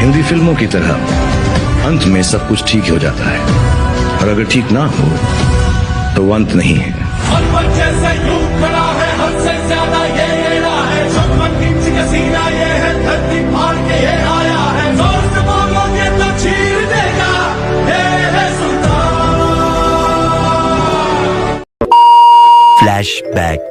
हिंदी फिल्मों की तरह अंत में सब कुछ ठीक हो जाता है और अगर ठीक ना हो तो वो अंत नहीं है हनुमान जैसे यूं खड़ा है हमसे ज्यादा ये एड़ा है छप्पन इंच का सीना ये है धरती फाड़ के ये आया है जोर से बोलोगे तो चीर देगा ये है सुल्तान Flashback.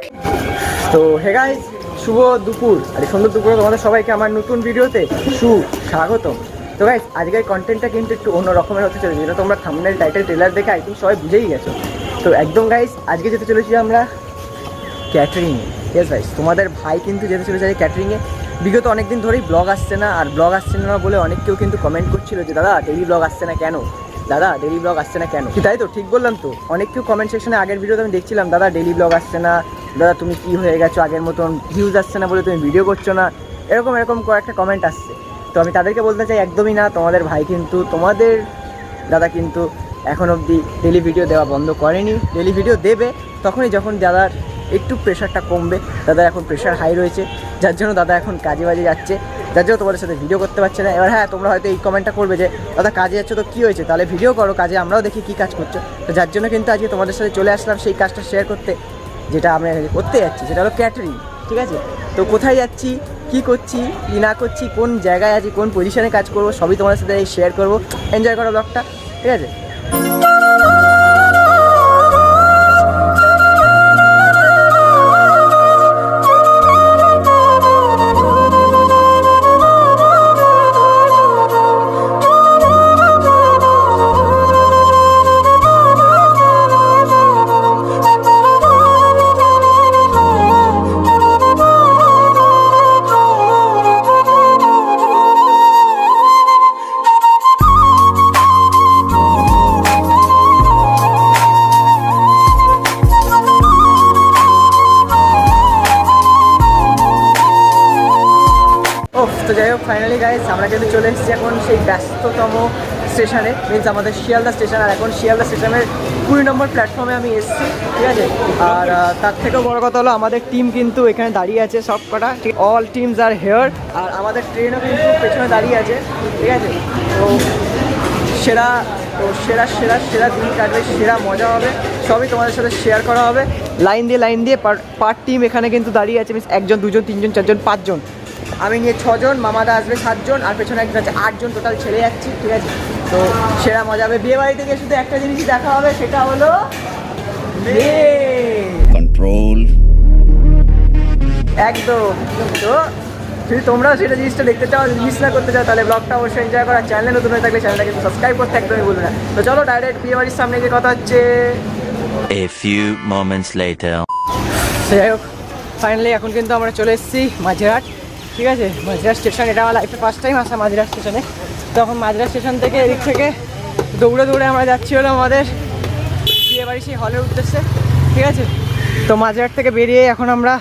তো হে গাইস শুভ দুপুর আর এই সুন্দর দুপুরে তোমাদের সবাইকে আমার নতুন ভিডিওতে সু স্বাগতম তো গাইস আজকের কন্টেন্টটা কিন্তু একটু অন্য রকমের হতে চলেছে। যেটা তোমরা থাম্বনেল টাইটেল ট্রেলার দেখে আই থিঙ্ক সবাই বুঝেই গেছো। তো একদম গাইস আজকে যেতে চলেছি আমরা ক্যাটারিংয়ে ইয়েস গাইস তোমাদের ভাই কিন্তু যেতে চলেছে আজকে ক্যাটারিংয়ে বিগত অনেক দিন ধরেই ব্লগ আসছে না, আর ব্লগ আসছে না বলে অনেক কেউ কিন্তু কমেন্ট করছিল যে, দাদা ডেলি ব্লগ আসছে না কেন? দাদা ডেলি ব্লগ আসছে না কেন? তাই তো? ঠিক বললাম তো। অনেক কেউ কমেন্ট সেকশনে আগের ভিডিওতে আমি দেখছিলাম, দাদা ডেলি ব্লগ আসছে না। দাদা, তুমি কি হয়ে গেছো? আগের মতন ভিউজ আসছে না বলে তুমি ভিডিও করছ না? এরকম এরকম কয়েকটা কমেন্ট আসছে। তো আমি তাদেরকে বলতে চাই, একদমই না। তোমাদের ভাই কিন্তু, তোমাদের দাদা কিন্তু এখন অবধি ডেলি ভিডিও দেওয়া বন্ধ করেনি। ডেলি ভিডিও দেবে, তখনই যখন দাদার একটু প্রেশারটা কমবে, দাদার এখন প্রেশার হাই রয়েছে। যার জন্য দাদা এখন কাজে বাজে যাচ্ছে। যার জন্য তোমাদের সাথে ভিডিও করতে পারছে না। এবার হ্যাঁ তোমরা হয়তো এই কমেন্টটা করবে যে, দাদা, কাজে যাচ্ছ তো কী হয়েছে? তাহলে ভিডিও করো, কাজে আমরাও দেখি কী কাজ করছ। তো যার জন্য কিন্তু আজকে তোমাদের সাথে চলে আসলাম সেই কাজটা শেয়ার করতে, যেটা আমরা করতে যাচ্ছি, সেটা হলো ক্যাটারিং ঠিক আছে? তো কোথায় যাচ্ছি? কি করছি, কি না করছি, কোন জায়গায় আছি, কোন পজিশনে কাজ করব, সবই তোমাদের সাথে শেয়ার করব। এনজয় করো ব্লগটা ঠিক আছে? ফাইনালি গাইস আমরা কিন্তু চলে এসেছি এখন সেই ব্যস্ততম স্টেশনে। মিনস আমাদের শিয়ালদা স্টেশন, আর এখন শিয়ালদা স্টেশনের কুড়ি নম্বর প্ল্যাটফর্মে আমি এসেছি, ঠিক আছে? আর তার থেকেও বড় কথা হলো, আমাদের টিম কিন্তু এখানে দাঁড়িয়ে আছে সব কটা অল টিমস আর হেয়ার আর আমাদের ট্রেনও কিন্তু পেছনে দাঁড়িয়ে আছে, ঠিক আছে? তো সেরা তো সেরা সেরা সেরা দিন কাটবে, সেরা মজা হবে, সবই তোমাদের সাথে শেয়ার করা হবে। লাইন দিয়ে লাইন দিয়ে পার টিম এখানে কিন্তু দাঁড়িয়ে আছে মিনস একজন, দুজন, তিনজন, চারজন, পাঁচজন। আমি নিয়ে ছজন মামাদা আসবে সাতজন আর পেছনে একজন আছে আটজন টোটাল ছেড়ে যাচ্ছি ঠিক আছে তো সেরা মজা হবে বিয়ে বাড়ি থেকে শুধু একটা জিনিস দেখা হবে সেটা হলো। Control. একদম তো যদি তোমরাও সেটা জিনিসটা দেখতে চাও মিস না করতে চাও তাহলে ব্লগটা অবশ্যই এনজয় করা চ্যানেলে নতুন হয়ে থাকলে চ্যানেলটা কিন্তু সাবস্ক্রাইব করতে একদমই ভুলবে না তো চলো ডাইরেক্ট বিয়ে বাড়ির সামনে যে কথা হচ্ছে A few moments later. যাই হোক ফাইনালি এখন কিন্তু আমরা চলে এসেছি মাঝেরহাট ঠিক আছে? মাঝেরহাট স্টেশন এটা আমার লাইফে ফার্স্ট টাইম আসা মাঝেরহাট স্টেশনে তখন মাঝেরহাট স্টেশন থেকে এদিক থেকে দৌড়ে দৌড়ে আমরা যাচ্ছি হলো আমাদের বিয়ে বাড়ি সেই হলের উদ্দেশ্যে। ঠিক আছে? তো মাঝেরহাট থেকে বেরিয়ে এখন আমরা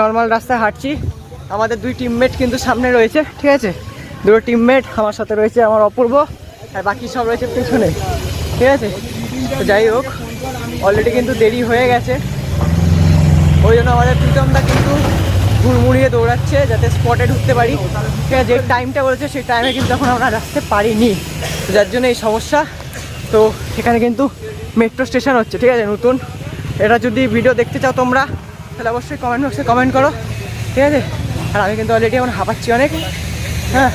নর্মাল রাস্তায় হাঁটছি। আমাদের দুই টিমমেট কিন্তু সামনে রয়েছে, ঠিক আছে? দুটো টিমমেট আমার সাথে রয়েছে, আমার অপূর্ব, আর বাকি সব রয়েছে পেছনে। ঠিক আছে? তো যাই হোক অলরেডি কিন্তু দেরি হয়ে গেছে। ওই জন্য আমাদের প্রীতমদা কিন্তু হুড়মুড়িয়ে দৌড়াচ্ছে যাতে স্পটে ঢুকতে পারি। ঠিক আছে যে টাইমটা বলেছে সেই টাইমে কিন্তু এখন আমরা আসতে পারিনি। যার জন্য এই সমস্যা। তো এখানে কিন্তু মেট্রো স্টেশন হচ্ছে ঠিক আছে নতুন। এটা যদি ভিডিও দেখতে চাও তোমরা তাহলে অবশ্যই কমেন্ট বক্সে কমেন্ট করো। ঠিক আছে? আর আমি কিন্তু অলরেডি এখন হাঁপাচ্ছি অনেক। হ্যাঁ?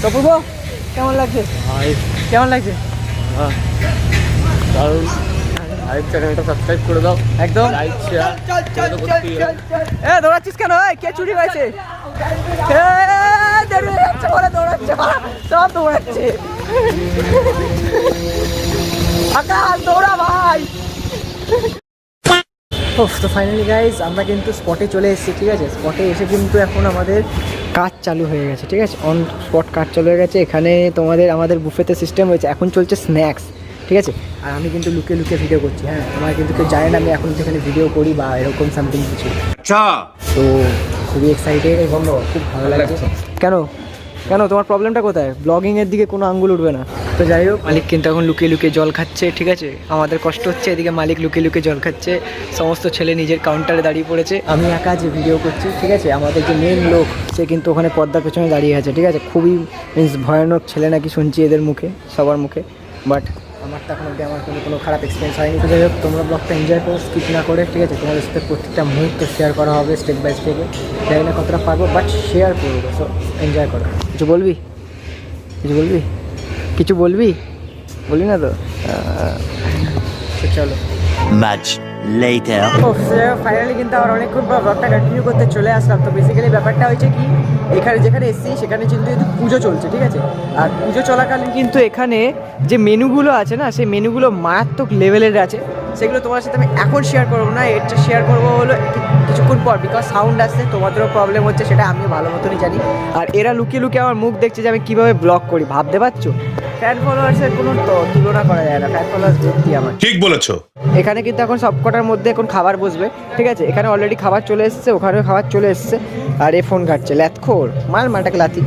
তো পূর্ব কেমন লাগছে? কেমন লাগছে? কারণ লাইভ চ্যানেলটা সাবস্ক্রাইব করে দাও। একদম। লাইক শেয়ার এ দৌড়াচ্ছিস কেন? এই কে চুরি হয়েছে এ, দেরি হয়ে যাচ্ছে দৌড়াচ্ছে সব দৌড়াচ্ছে। আকাশ দৌড়া ভাই। ওফ তো ফাইনালি গাইজ আমরা কিন্তু স্পটে চলে এসেছি ঠিক আছে? স্পটে এসে কিন্তু এখন আমাদের কাজ চালু হয়ে গেছে ঠিক আছে? অন স্পট কাজ চালু হয়ে গেছে এখানে তোমাদের আমাদের বুফেতে সিস্টেম হয়েছে এখন চলছে স্ন্যাক্স ঠিক আছে? আর আমি কিন্তু লুকিয়ে লুকিয়ে ভিডিও করছি হ্যাঁ? তোমার কিন্তু কেউ জানে না আমি এখন যেখানে ভিডিও করি বা এরকম সামথিং কিছু। তো খুবই এক্সাইটেড এবং খুব ভালো লাগছে কেন? কেন? তোমার প্রবলেমটা কোথায়? ব্লগিং এর দিকে কোনো আঙ্গুল উঠবে না। তো যাই হোক মালিক কিন্তু এখন লুকিয়ে লুকিয়ে জল খাচ্ছে ঠিক আছে? আমাদের কষ্ট হচ্ছে এদিকে মালিক লুকিয়ে লুকিয়ে জল খাচ্ছে। সমস্ত ছেলে নিজের কাউন্টারে দাঁড়িয়ে পড়েছে। আমি একা যে ভিডিও করছি ঠিক আছে? আমাদের যে মেন লোক সে কিন্তু ওখানে পর্দার পেছনে দাঁড়িয়ে আছে ঠিক আছে? খুবই মিন্স ভয়ানক ছেলে নাকি শুনছি এদের মুখে সবার মুখে। বাট আমার তো এখন আমার কোনো কোনো খারাপ এক্সপিরিয়েন্স হয়নি। তো যাই হোক, তোমরা ব্লগটা এনজয় করো স্কিপ না করে, ঠিক আছে? তোমাদের সাথে প্রত্যেকটা মুহূর্ত শেয়ার করা হবে স্টেপ বাই স্টেপে জানি না কতটা পারব বাট শেয়ার করব সো এনজয় করো। কিছু বলবি? কিছু বলবি? কিছু বলবি? বলি না তো? চলো। Much later. ফাইনালি কিন্তু আবার অনেকক্ষণ পর ব্লগটা কন্টিনিউ করতে চলে আসলাম। তো বেসিক্যালি ব্যাপারটা হয়েছে কি এখানে যেখানে এসেছি সেখানে কিন্তু পুজো চলছে ঠিক আছে? আর পুজো চলাকালীন কিন্তু এখানে যে মেনুগুলো আছে না সেই মেনুগুলো মারাত্মক লেভেলের আছে। সেগুলো তোমার সাথে আমি এখন শেয়ার করব না এটা শেয়ার করব হলো কিছুক্ষণ পর বিকজ সাউন্ড আসছে তোমাদেরও প্রবলেম হচ্ছে সেটা আমিও ভালো মতনই জানি। আর এরা লুকিয়ে লুকিয়ে আমার মুখ দেখছে যে আমি কীভাবে ব্লগ করি ভাবতে পারছ? ফ্যান ফলোয়ার্সের কোনো তো- তুলনা করা যায় না ফ্যান ফলোয়ার্স ভর্তি আমার। ঠিক বলেছ। এখানে কিন্তু এখন সবকটার মধ্যে এখন খাবার বসবে, ঠিক আছে? এখানে অলরেডি খাবার চলে এসছে, ওখানেও খাবার চলে এসছে। আর এ ফোন ঘাটছে ল্যাথখোর মার মাটাকে লাথি।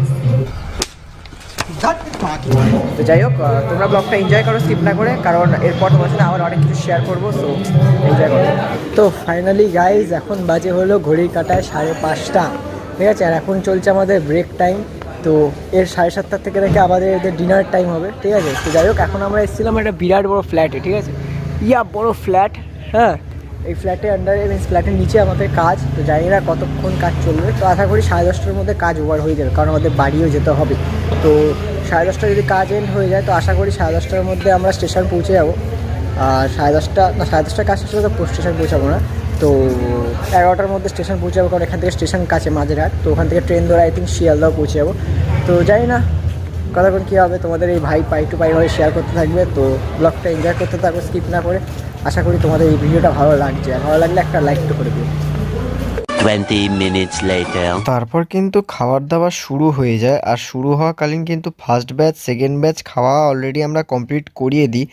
তো যাই হোক তোমরা ব্লগটা এনজয় করো স্কিপ না করে, কারণ এরপর তোমার সাথে আবার অনেক কিছু শেয়ার করব সো এনজয় করো। তো ফাইনালি গাইজ এখন বাজে হলো ঘড়ির কাটায় সাড়ে পাঁচটা, ঠিক আছে? আর এখন চলছে আমাদের ব্রেক টাইম তো এর সাড়ে সাতটার থেকে থেকে আমাদের এদের ডিনার টাইম হবে, ঠিক আছে? তো যাই হোক, এখন আমরা এসেছিলাম একটা বিরাট বড় ফ্ল্যাটে ঠিক আছে? ইয়া, বড় ফ্ল্যাট হ্যাঁ। এই ফ্ল্যাটের আন্ডারে মিনস ফ্ল্যাটের নিচে আমাদের কাজ, তো জানি না কতক্ষণ কাজ চলবে। তো আশা করি সাড়ে দশটার মধ্যে কাজ ওভার হয়ে যাবে, কারণ আমাদের বাড়িও যেতে হবে। তো সাড়ে দশটা যদি কাজ এন্ড হয়ে যায়, তো আশা করি সাড়ে দশটার মধ্যে আমরা স্টেশন পৌঁছে যাব। আর সাড়ে দশটা, না, সাড়ে দশটার কাজ শেষ হলে তো স্টেশন পৌঁছাবো না। তো এগারোটার মধ্যে স্টেশন পৌঁছে যাব কারণ এখান থেকে স্টেশন কাছে মাঝেরহাট। তো ওখান থেকে ট্রেন ধরে আই থিঙ্ক শিয়ালদাও পৌঁছে যাব। তো জানি না কতক্ষণ কী হবে তোমাদের এই ভাই পাই টু পাই শেয়ার করতে থাকবে, তো ব্লগটা এনজয় করতে থাকবে স্কিপ না করে। আশা করি তোমাদের এই ভিডিওটা ভালো লাগছে। আর ভালো লাগলে একটা লাইক তো করে দিও। 20 minutes later. তারপর কিন্তু খাবার দাবার শুরু হয়ে যায়। আর শুরু হওয়াকালীন কিন্তু ফার্স্ট ব্যাচ সেকেন্ড ব্যাচ খাওয়া অলরেডি আমরা কমপ্লিট করিয়ে দিই।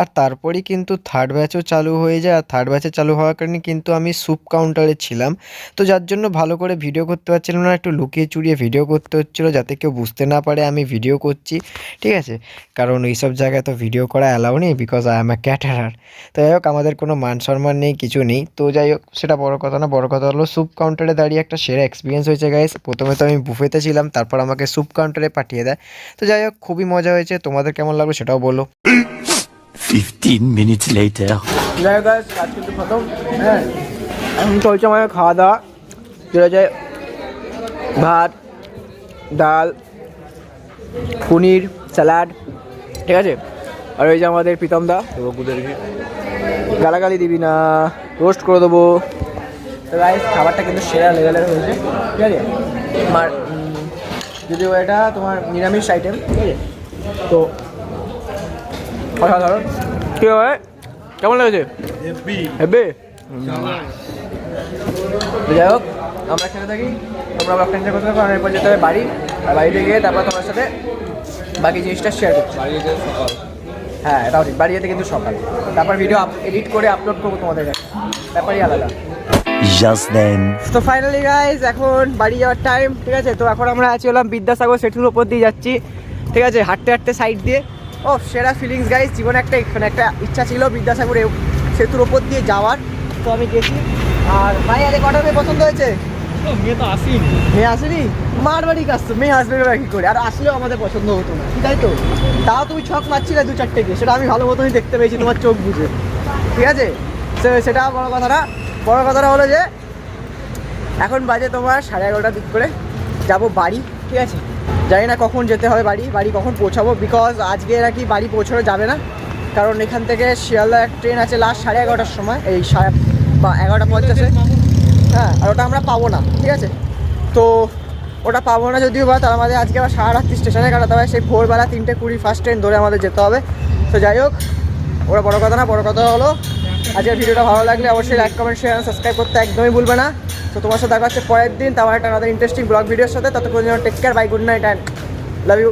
আর তারপরেই কিন্তু থার্ড ব্যাচও চালু হয়ে যায়। আর থার্ড ব্যাচে চালু হওয়ার কারণে কিন্তু আমি স্যুপ কাউন্টারে ছিলাম। তো যার জন্য ভালো করে ভিডিও করতে পারছিলাম না, একটু লুকিয়ে চুরিয়ে ভিডিও করতে হচ্ছিল যাতে কেউ বুঝতে না পারে আমি ভিডিও করছি। ঠিক আছে? কারণ এইসব জায়গায় তো ভিডিও করা অ্যালাউ নেই because I am a caterer তো যাই হোক, আমাদের কোনো মান সম্মান নেই, কিছু নেই। তো যাই হোক, সেটা বড় কথা না, বড় কথা হলো স্যুপ কাউন্টারে দাঁড়িয়ে একটা সেরা এক্সপিরিয়েন্স হয়েছে গাইস প্রথমে তো আমি বুফেতে ছিলাম তারপর আমাকে স্যুপ কাউন্টারে পাঠিয়ে দেয়। তো যাই হোক খুবই মজা হয়েছে। তোমাদের কেমন লাগল সেটাও বলো। 15 minutes later. যাই হোক হ্যাঁ এখন চলছে আমাদের খাওয়া দাওয়া যেটা হচ্ছে ভাত ডাল পনির স্যালাড ঠিক আছে? আর ওই যে আমাদের প্রীতম দা। গালাগালি দিবি না। রোস্ট করে দেবো। তো গাইস খাবারটা কিন্তু সেরা লেভেলের হয়েছে ঠিক আছে? তোমার উম, যদিও এটা তোমার নিরামিষ আইটেম ঠিক আছে? তো অসাধারণ। কী হয় কেমন লেগেছে? হেবে যাই হোক আমরা খেতে থাকি তোমরা ব্লগটা এনজয় করতে আর এরপর যেতে হবে বাড়ি। আর বাড়িতে গিয়ে তারপর তোমার সাথে বাকি জিনিসটা শেয়ার করছি। হ্যাঁ এটাও ঠিক। বাড়ি যেতে কিন্তু সকাল। তারপর ভিডিও এডিট করে আপলোড করব তোমাদের কাছে। ব্যাপারই আলাদা। Just then. তো ফাইনালি গাইজ এখন বাড়ি যাওয়ার টাইম ঠিক আছে? তো এখন আমরা আছি হলাম বিদ্যাসাগর সেতুর ওপর দিয়ে যাচ্ছি ঠিক আছে? হাঁটতে হাঁটতে সাইড দিয়ে। ও সেরা ফিলিংস গাইজ জীবনে একটা মানে একটা ইচ্ছা ছিল বিদ্যাসাগরে সেতুর ওপর দিয়ে যাওয়ার। তো আমি গেছি। আর ভাই আরে কটা মেয়ে পছন্দ হয়েছে? মেয়ে তো আসেনি। মেয়ে আসেনি? মার বাড়ি কাজ তো মেয়ে আসবে কি করে? আর আসলেও আমাদের পছন্দ হতো না তাই তো? তাও তুমি ছক মারছিলে দু চারটে গিয়ে সেটা আমি ভালো মতনই দেখতে পেয়েছি তোমার চোখ বুঝে। ঠিক আছে? সে- সেটা বড় কথা না। বড় কথাটা হলো যে, এখন বাজে তোমার সাড়ে এগারোটার দিক করে যাব বাড়ি, ঠিক আছে? জানি না কখন যেতে হবে বাড়ি বাড়ি কখন পৌঁছাবো বিকজ আজকে নাকি বাড়ি পৌঁছানো যাবে না। কারণ এখান থেকে শিয়ালদা ট্রেন আছে লাস্ট সাড়ে এগারোটার সময়, এই সাড়ে, বা এগারোটা পঞ্চাশে। হ্যাঁ আর ওটা আমরা পাবো না, ঠিক আছে? তো ওটা পাবো না যদিও বা, তার আমাদের আজকে আবার সাড়ে রাত্রি স্টেশনে কাটাতে হবে সেই ভোরবেলা তিনটে কুড়ি ফার্স্ট ট্রেন ধরে আমাদের যেতে হবে। তো যাই হোক ওরা বড় কথা না, বড় কথা হলো আজকের ভিডিওটা ভালো লাগলে অবশ্যই লাইক কমেন্ট শেয়ার সাবস্ক্রাইব করতে একদমই ভুলবে না। তো তোমার সাথে দেখা হচ্ছে পরের দিন। তারপর একটা আমাদের ইন্টারেস্টিং ব্লগ ভিডিওর সাথে। ততক্ষণ take care bye good night and love you